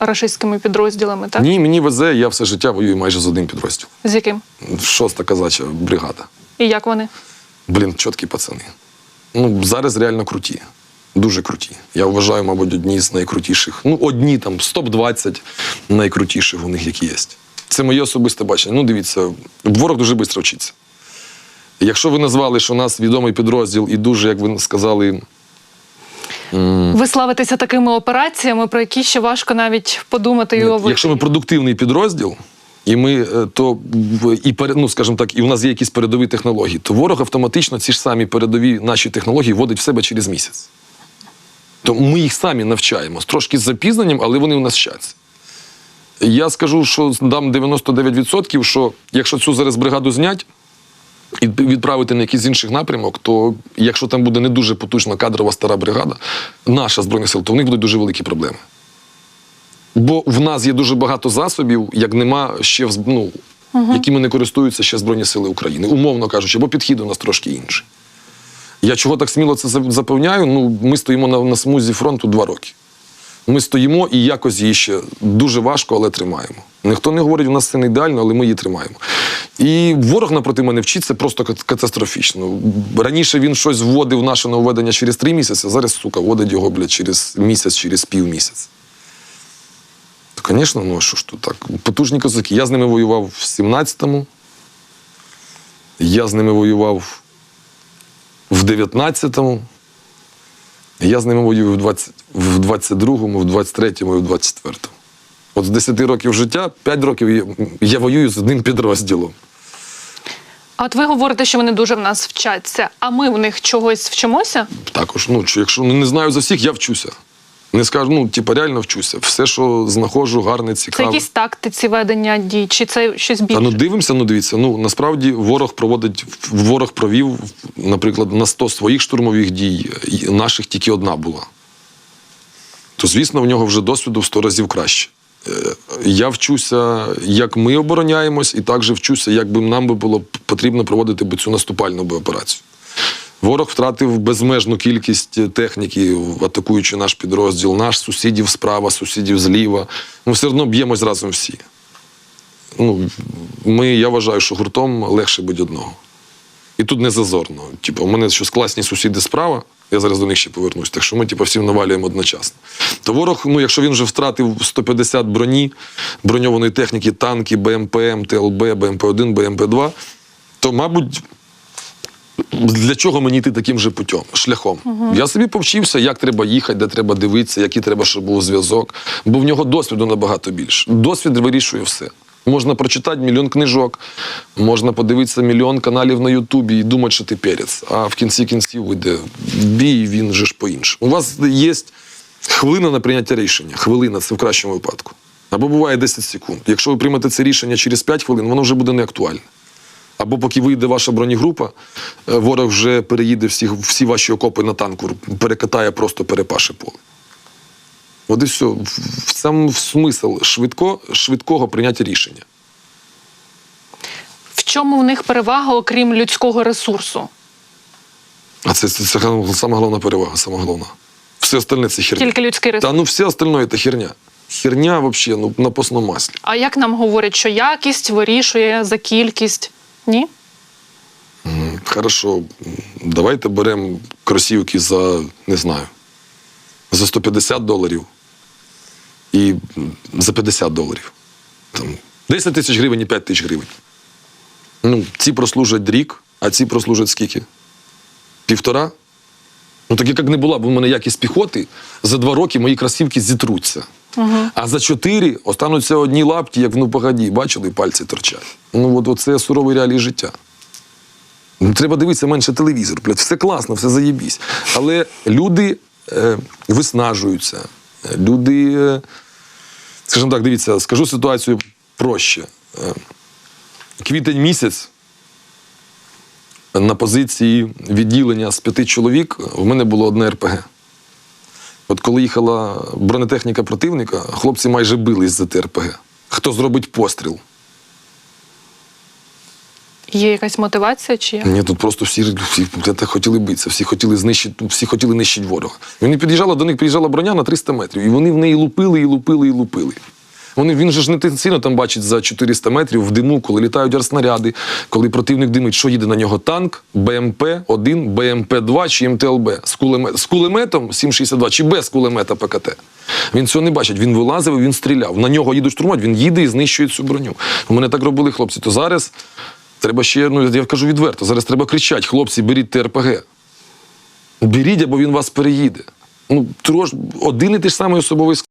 рашистськими підрозділами, так? Ні, мені везе, я все життя воюю майже з одним підрозділом. З яким? Шоста казача бригада. І як вони? Блін, чіткі пацани. Ну, зараз реально круті. Дуже круті. Я вважаю, мабуть, одні з найкрутіших. Ну, одні там з топ-20 найкрутіших у них, які є. Це моє особисте бачення. Ну, дивіться, ворог дуже швидко вчиться. Якщо ви назвали, що у нас відомий підрозділ і дуже, як ви сказали, Ви славитеся такими операціями, про які ще важко навіть подумати і уявити. якщо ми продуктивний підрозділ, і ми е, то і ну, скажімо так, і в нас є якісь передові технології, то ворог автоматично ці ж самі передові наші технології вводить в себе через місяць. То ми їх самі навчаємо з трошки з запізненням, але вони у нас вчаться. Я скажу, що дам 99%, що якщо цю зараз бригаду знять і відправити на якийсь інший напрямок, то якщо там буде не дуже потужна кадрова стара бригада, наша збройна сила, то в них будуть дуже великі проблеми. Бо в нас є дуже багато засобів, як нема ще ну, якими не користуються ще Збройні Сили України, умовно кажучи, бо підхід у нас трошки інший. Я чого так сміло це запевняю? Ну, ми стоїмо на, на смузі фронту два роки. Ми стоїмо і якось її ще дуже важко, але тримаємо. Ніхто не говорить, у нас це не ідеально, але ми її тримаємо. І ворог напроти мене вчиться просто катастрофічно. Раніше він щось вводив наше нововведення через три місяці, а зараз, сука, вводить його, блядь, через місяць, через півмісяця. То, звісно, ну що ж тут так? Потужні козаки. Я з ними воював в 17-му. Я з ними воював в 19-му. Я з ними воюю в 20 в 22-му, в 23-му і в 24-му. От з 10 років життя, 5 років я, я воюю з одним підрозділом. А от ви говорите, що вони дуже в нас вчаться, а ми в них чогось вчимося? Також, ну, якщо ну, не знаю за всіх, я вчуся. Не скажу, ну, типа, реально вчуся. Все, що знаходжу, гарне, Це якісь тактиці ведення дій, чи це щось більше? Та ну дивимося, ну дивіться. Ну насправді ворог проводить ворог провів, наприклад, на 100 своїх штурмових дій, наших тільки одна була. То, звісно, в нього вже досвіду в 100 разів краще. Е, Я вчуся, як ми обороняємось, і також вчуся, як би нам би було потрібно проводити цю наступальну операцію. Ворог втратив безмежну кількість техніки, атакуючи наш підрозділ, наш сусідів справа, сусідів зліва. Ми все одно б'ємось разом всі. Ну, ми, я вважаю, що гуртом легше будь одного. І тут не зазорно. Типу, у мене щось класні сусіди справа, я зараз до них ще повернусь, так що ми типу, всім навалюємо одночасно. То ворог, ну, якщо він вже втратив 150 броні, броньованої техніки, танки, БМПМ, ТЛБ, БМП-1, БМП-2, то, мабуть, для чого мені йти таким же путем, шляхом? Я собі повчився, як треба їхати, де треба дивитися, який треба, щоб був зв'язок. Бо в нього досвіду набагато більше. Досвід вирішує все. Можна прочитати мільйон книжок, можна подивитися мільйон каналів на Ютубі і думати, що ти перець. А в кінці кінців вийде бій, він же ж по-іншому. У вас є хвилина на прийняття рішення. Хвилина це в кращому випадку. Або буває 10 секунд. Якщо ви приймете це рішення через 5 хвилин, воно вже буде неактуальне. Або поки вийде ваша бронегрупа, е, ворог вже переїде всі, всі ваші окопи на танку, перекатає, просто перепаше поле. От і все. В в смисл швидко, швидкого прийняття рішення. В чому в них перевага, окрім людського ресурсу? А це, це, це сама головна перевага, сама головна. Все остальне це херня. Тільки людський ресурс. Та ну все остальне це херня. Херня взагалі ну, на постному маслі. А як нам говорять, що якість вирішує за кількість? Ні? Хорошо, давайте беремо кросівки за, не знаю, за 150 доларів і за 50 доларів. Там, 10 тисяч гривень і 5 тисяч гривень. Ну, ці прослужать рік, а ці прослужать скільки? Півтора? Ну, так як не була, бо в мене якість піхоти, за два роки мої кросівки зітруться. А за чотири остануться одні лапті, як ну погоді, бачили, пальці торчать. Ну, от, це сурові реалії життя. Ну, Треба дивитися менше телевізор. Блядь. Все класно, все заєбісь. Але люди е, виснажуються. Люди, е, скажімо так, дивіться, скажу ситуацію проще. Е, квітень місяць на позиції відділення з п'яти чоловік в мене було одне РПГ. От коли їхала бронетехніка противника, хлопці майже бились за ТРПГ. Хто зробить постріл? Є якась мотивація чи як? Ні, тут просто всі, всі хотіли битися, всі хотіли знищити, всі хотіли нищити ворога. Вони під'їжджали, до них під'їжджала броня на 300 метрів, і вони в неї лупили, і лупили, і лупили. Вони, він же ж не сильно там бачить за 400 метрів в диму, коли літають артснаряди, коли противник димить, що їде на нього танк, БМП-1, БМП-2 чи МТЛБ з, кулемет, з кулеметом 7,62 чи без кулемета ПКТ. Він цього не бачить. Він вилазив він стріляв. На нього їдуть штурмувати, він їде і знищує цю броню. У мене так робили хлопці. То зараз треба ще, ну я кажу відверто, зараз треба кричати: хлопці, беріть ТРПГ. Беріть, або він вас переїде. Ну, трош, один і той ж самий особовий склад.